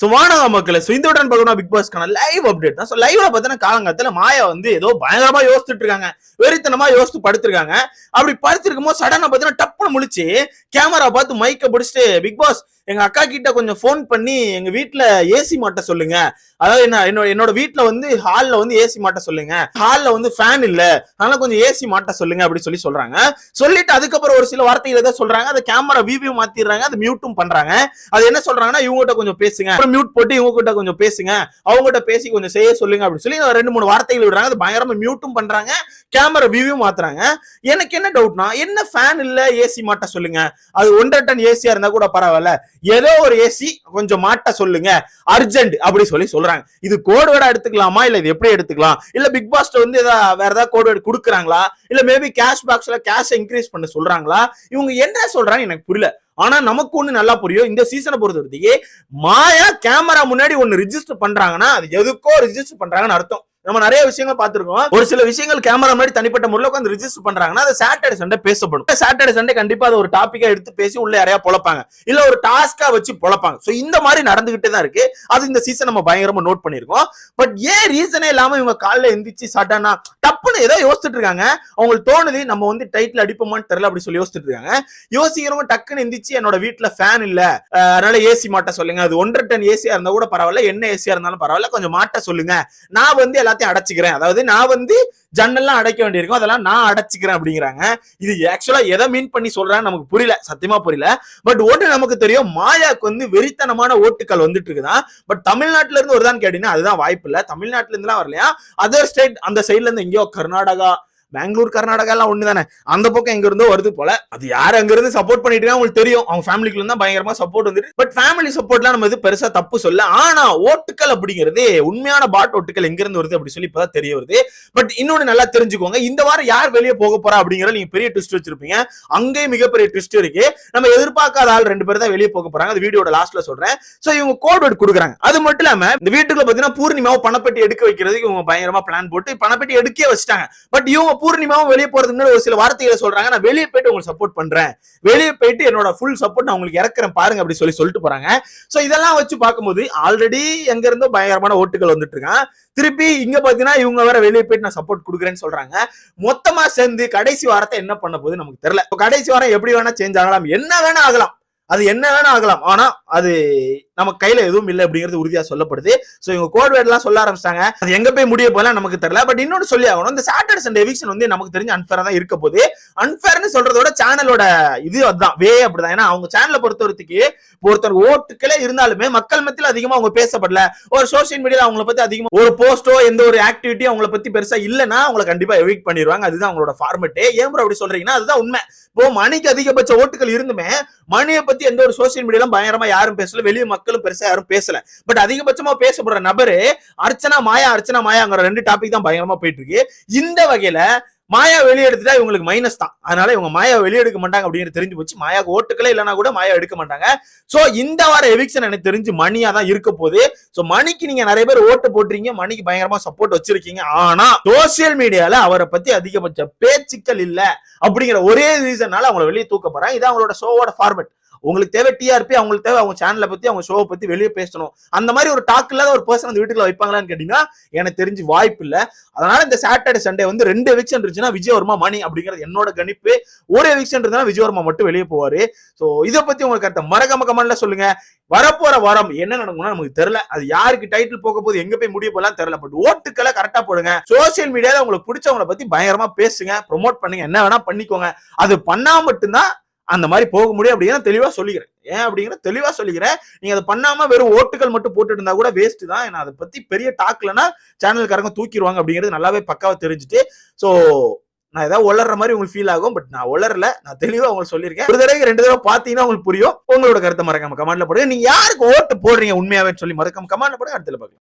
So வானக மக்களை so இந்த உடன் பார்க்கணும் பிக் பாஸ்க்கான லைவ் அப்டேட் தான். ஸோ லைவ்ல பார்த்தீங்கன்னா காலங்கத்துல மாயா வந்து ஏதோ பயங்கரமா யோசிச்சுட்டு இருக்காங்க. வெறித்தனமா யோசித்து படுத்திருக்காங்க. அப்படி படுத்திருக்கும் போது சடனாக பார்த்தீங்கன்னா டப்புன்னு முழிச்சு கேமரா பார்த்து மைக்க பிடிச்சிட்டு பிக் பாஸ் எங்க அக்கா கிட்ட கொஞ்சம் ஃபோன் பண்ணி எங்க வீட்டுல ஏசி மாட்ட சொல்லுங்க. அதாவது என்ன என்னோட என்னோட வீட்டுல வந்து ஹால்ல வந்து ஏசி மாட்ட சொல்லுங்க. ஹால்ல வந்து ஃபேன் இல்ல. அதனால கொஞ்சம் ஏசி மாட்ட சொல்லுங்க அப்படி சொல்லி சொல்றாங்க. சொல்லிட்டு அதுக்கப்புறம் ஒரு சில வார்த்தைகள் ஏதோ சொல்றாங்க. அந்த கேமரா விவியூ மாத்திடுறாங்க. அதை மியூட்டும் பண்றாங்க. அது என்ன சொல்றாங்கன்னா இவங்ககிட்ட கொஞ்சம் பேசுங்க. அப்புறம் மியூட் போட்டு இவங்க கிட்ட கொஞ்சம் பேசுங்க. அவங்ககிட்ட பேசி கொஞ்சம் செய்ய சொல்லுங்க அப்படின்னு சொல்லி ரெண்டு மூணு வார்த்தைகள் விடுறாங்க. அது பயங்கரமா மியூட்டும் பண்றாங்க. கேமரா வியூ மாத்துறாங்க. எனக்கு என்ன டவுட்னா என்ன ஃபேன் இல்ல ஏசி மாட்ட சொல்லுங்க. அது ஒன்றரை டன் ஏசியா இருந்தா கூட பரவாயில்ல. ஏதோ ஒரு ஏசி கொஞ்சம் மாட்ட சொல்லுங்க. அர்ஜென்ட் அப்படி சொல்லி சொல்றாங்க. இது கோடுவேடா எடுத்துக்கலாமா? இல்ல இது எப்படி எடுத்துக்கலாம்? இல்ல பிக் பாஸ்ல வந்து ஏதாவது வேற ஏதாவது கோடுவேடு கொடுக்குறாங்களா? இல்ல மேபி கேஷ் பாக்ஸ்ல கேஷ் இன்க்ரீஸ் பண்ண சொல்றாங்களா? இவங்க என்ன சொல்றாங்க எனக்கு புரியல. ஆனா நமக்கு ஒண்ணு நல்லா புரியும். இந்த சீசனை பொறுத்த வரைக்கும் மாயா கேமரா முன்னாடி ஒண்ணு ரிஜிஸ்டர் பண்றாங்கன்னா அது எதுக்கோ ரிஜிஸ்டர் பண்றாங்கன்னு அர்த்தம். நம்ம நிறைய விஷயங்கள் பார்த்திருக்கோம். ஒரு சில விஷயங்கள் கேமரா முன்னாடி தனிப்பட்ட முறையில் உட்காந்து ரிஜிஸ்டர் பண்றாங்கன்னா அது சாட்டர்டே சண்டே பேசப்படும். சாட்டர்டே சண்டே கண்டிப்பா அதை ஒரு டாபிக்கா எடுத்து பேசி உள்ள யாரையா பொழப்பாங்க. இல்ல ஒரு டாஸ்கா வச்சு பொழப்பாங்க. சோ இந்த மாதிரி நடந்துகிட்டே தான் இருக்கு. அது இந்த சீசன் நம்ம பயங்கரமா நோட் பண்ணிருக்கோம் பட் ஏன் ரீசனே இல்லாம இவங்க காலைல எந்திரிச்சு சாட்டானா டப்புன்னு ஏதோ யோசிச்சுட்டு இருக்காங்க. அவங்களுக்கு தோணுது நம்ம வந்து டைட்டில் அடிப்போமான்னு தெரியல அப்படி சொல்லி யோசிச்சுட்டு இருக்காங்க. யோசிக்கிறவங்க டக்குன்னு எந்திரிச்சு என்னோட வீட்டுல ஃபேன் இல்ல. அதனால ஏசி மாட்ட சொல்லுங்க. அது ஒன்றரை டன் ஏசியா இருந்தா கூட பரவாயில்ல. என்ன ஏசியா இருந்தாலும் பரவாயில்ல. கொஞ்சம் மாட்ட சொல்லுங்க. நான் வந்து எல்லாத்தையும் அடைச்சிக்கிறேன். அதாவது நான் வந்து ஜன்னல்லாம் அடைக்க வேண்டியிருக்கும். அதெல்லாம் நான் அடைச்சிக்கிறேன் அப்படிங்கிறாங்க. இது ஆக்சுவலா எதை மீன் பண்ணி சொல்றான்னு நமக்கு புரியல. சத்தியமா புரியல. பட் ஓட்டு நமக்கு தெரியும் மாயாக்கு வந்து வெறித்தனமான ஓட்டுக்கள் வந்துட்டு இருக்குதான் பட் தமிழ்நாட்டுல இருந்து வருதான்னு கேட்டீங்கன்னா அதுதான் வாய்ப்பு இல்லை. தமிழ்நாட்டுல இருந்துலாம் வரலையா? அதர் ஸ்டேட் அந்த சைட்ல இருந்து எங்கேயோ கர்நாடகா பெங்களூர் கர்நாடகா எல்லாம் ஒண்ணு தானே அந்த பக்கம் எங்க இருந்தோ வருது போல. அது யார் அங்க இருந்து சப்போர்ட் பண்ணிட்டு உங்களுக்கு தெரியும். அவங்க ஃபேமிலிக்குள்ள இருந்தா பயங்கரமா சப்போர்ட் வந்துட்டு. பட் ஃபேமிலி சப்போர்ட்லாம் நம்ம இது பெருசா தப்பு சொல்ல ஆனா ஓட்டுக்கள் அப்படிங்கிறது உண்மையான பாட் ஓட்டுக்கள் எங்க இருந்து வருது அப்படி சொல்லி இப்பதான் தெரிய வருது. பட் இன்னொன்னு நல்லா தெரிஞ்சுக்கோங்க. இந்த வாரம் யார் வெளியே போக போறா அப்படிங்கிற நீங்க பெரிய ட்விஸ்ட் வச்சிருப்பீங்க. அங்கேயும் மிகப்பெரிய ட்விஸ்ட் இருக்கு. நம்ம எதிர்பார்க்காத ஆள் ரெண்டு பேர் தான் வெளியே போக போறாங்க. அது வீடியோட லாஸ்ட்ல சொல்றேன். சோ இவங்க கோட் வேர்ட் கொடுக்குறாங்க. அது மட்டும் இல்லாம இந்த வீட்டுக்குள்ள பாத்தீங்கன்னா பூர்ணிமாவை பணப்பெட்டி எடுக்க வைக்கிறதுக்கு இவங்க பயங்கரமா பிளான் போட்டு பணப்பெட்டி எடுக்கே வச்சிட்டாங்க. பட் இவங்க பூர்ணிமாவும் வெளியே போறதுக்கு முன்னாடி ஒரு சில வார்த்தைகளை சொல்றாங்க. நான் வெளியே போயிட்டு உங்களுக்கு சப்போர்ட் பண்றேன். வெளியே போயிட்டு என்னோட ஃபுல் சப்போர்ட் நான் உங்களுக்கு இறக்குறேன் பாருங்க அப்படி சொல்லி சொல்லிட்டு போறாங்க. சோ இதெல்லாம் வச்சு பார்க்கும்போது ஆல்ரெடி எங்க இருந்தோ பயங்கரமான ஓட்டுகள் வந்துட்டு இருக்கான் திருப்பி இங்க பாத்தீங்கன்னா இவங்க வேற வெளியே போயிட்டு நான் சப்போர்ட் கொடுக்குறேன்னு சொல்றாங்க. மொத்தமா சேர்ந்து கடைசி வாரத்தை என்ன பண்ண போகுது நமக்கு தெரியல. இப்ப கடைசி வாரம் எப்படி வேணா சேஞ்ச் ஆகலாம். என்ன வேணா ஆகலாம். அது என்ன வேணா ஆகலாம். ஆனா அது நம்ம கையில எதுவும் இல்லை அப்படிங்கிறது உறுதியா சொல்லப்படுது. சோ இவங்க கோட் வேர்ட் எல்லாம் சொல்ல ஆரம்பிச்சாங்க அது எங்க போய் முடிய போகலாம் நமக்கு தெரியல. பட் இன்னொன்னு சொல்லி ஆகணும். இந்த சாட்டர்டே சண்டே எவிக்ஷன் வந்து நமக்கு தெரிஞ்ச அன்ஃபேரா தான் இருக்க போகுது. அன்ஃபேர்னு சொல்றதோட சேனலோட இது அதுதான். வே அப்படிதான். ஏன்னா அவங்க சேனலை பொறுத்தவரத்துக்கு ஒருத்தர் ஓட்டுக்களே இருந்தாலுமே மக்கள் மத்தியில் அதிகமா அவங்க பேசப்படல. ஒரு சோசியல் மீடியால அவங்கள பத்தி அதிகமா ஒரு போஸ்டோ எந்த ஒரு ஆக்டிவிட்டியும் அவங்கள பத்தி பெருசா இல்லைன்னா அவங்கள கண்டிப்பா எவிக் பண்ணிடுவாங்க. அதுதான் அவங்களோட ஃபார்மெட்டே ஏன் ப்ரோ அப்படி சொல்றீங்கன்னா அதுதான் உண்மை. இப்போ மணிக்கு அதிகபட்ச ஓட்டுகள் இருந்துமே மணியை பத்தி எந்த ஒரு சோசியல் மீடியாலும் பயங்கரமா யாரும் பேசல. வெளிய மக்களும் பெருசா யாரும் பேசல. பட் அதிகபட்சமா பேசப்படுற நபரு அர்ச்சனா மாயா அர்ச்சனா மாயாங்கிற ரெண்டு டாபிக் தான் பயங்கரமா போயிட்டு இருக்கு. இந்த வகையில மாயா வெளியெடுத்துட்டா இவங்களுக்கு மைனஸ் தான். அதனால இவங்க மாயா வெளியெடுக்க மாட்டாங்க அப்படின்னு தெரிஞ்சு போச்சு. மாயாக்கு ஓட்டுக்களே இல்லைனா கூட மாயா எடுக்க மாட்டாங்க. சோ இந்த வார எவிக்ஷன் எனக்கு தெரிஞ்சு மணியா தான் இருக்க போகுது. சோ மணிக்கு நீங்க நிறைய பேர் ஓட்டு போட்டுறீங்க மணிக்கு பயங்கரமா சப்போர்ட் வச்சிருக்கீங்க. ஆனா சோசியல் மீடியால அவரை பத்தி அதிகபட்ச பேச்சுக்கள் இல்ல. அப்படிங்கிற ஒரே ரீசன்னால அவங்களை வெளியே தூக்க போறாங்க. இது அவங்களோட ஷோவோட ஃபார்மெட் உங்களுக்கு தேவை டிஆர்பி அவங்களுக்கு தேவை அவங்க சேனலை பத்தி அவங்க ஷோவை பத்தி வெளியே பேசணும். அந்த மாதிரி ஒரு டாக் இல்லாத ஒரு பர்சன் அந்த வீட்டுக்குள்ள வைப்பாங்களான்னு கேட்டீங்கன்னா எனக்கு தெரிஞ்சு வாய்ப்பு இல்ல. அதனால இந்த சாட்டர்டே சண்டே வந்து ரெண்டு எவிக்ஷன் இருந்துச்சுன்னா விஜயவர்மா மணி அப்படிங்கிறது என்னோட கணிப்பு. ஒரு எவிக்ஷன் இருந்தா விஜயவர்மா மட்டும் வெளியே போவாரு. சோ இதை பத்தி உங்களுக்கு கருத்தை மறக்காம கமெண்ட்ல சொல்லுங்க. வரப்போற வாரம் என்ன நடக்கும்னா நமக்கு தெரியல. அது யாருக்கு டைட்டில் போக போது எங்க போய் முடிய போலாம் தெரியல. பட் ஓட்டுக்களை கரெக்டா போடுங்க. சோசியல் மீடியால உங்களுக்கு பிடிச்சவங்கள பத்தி பயங்கரமா பேசுங்க. ப்ரொமோட் பண்ணுங்க. என்ன வேணா பண்ணிக்கோங்க. அது பண்ணா மட்டும்தான் அந்த மாதிரி போக முடியும் அப்படிங்கிற தெளிவா சொல்லிக்கிறேன். ஏன் அப்படிங்கிற தெளிவா சொல்லிக்கிறேன். நீங்க அதை பண்ணாம வெறும் ஓட்டுகள் மட்டும் போட்டுட்டு இருந்தா கூட வேஸ்ட் தான். ஏன்னா அதை பத்தி பெரிய டாக்லனா சேனல்காரங்க தூக்கிடுவாங்க அப்படிங்கிறது நல்லாவே பக்காவா தெரிஞ்சுட்டு. சோ நான் ஏதாவது உளர்ற மாதிரி உங்களுக்கு ஃபீல் ஆகும் பட் நான் உளரல. நான் தெளிவா உங்களுக்கு சொல்லியிருக்கேன். ஒரு தடவை ரெண்டு தடவை பாத்தீங்கன்னா உங்களுக்கு புரியும். உங்களோட கருத்தை மறக்காம கமெண்ட்ல போடுங்க. நீங்க யாருக்கு ஓட்டு போடுறீங்க உண்மையாவே சொல்லி மறக்காம கமெண்ட்ல போடுங்க. அடுத்த பார்க்கலாம்.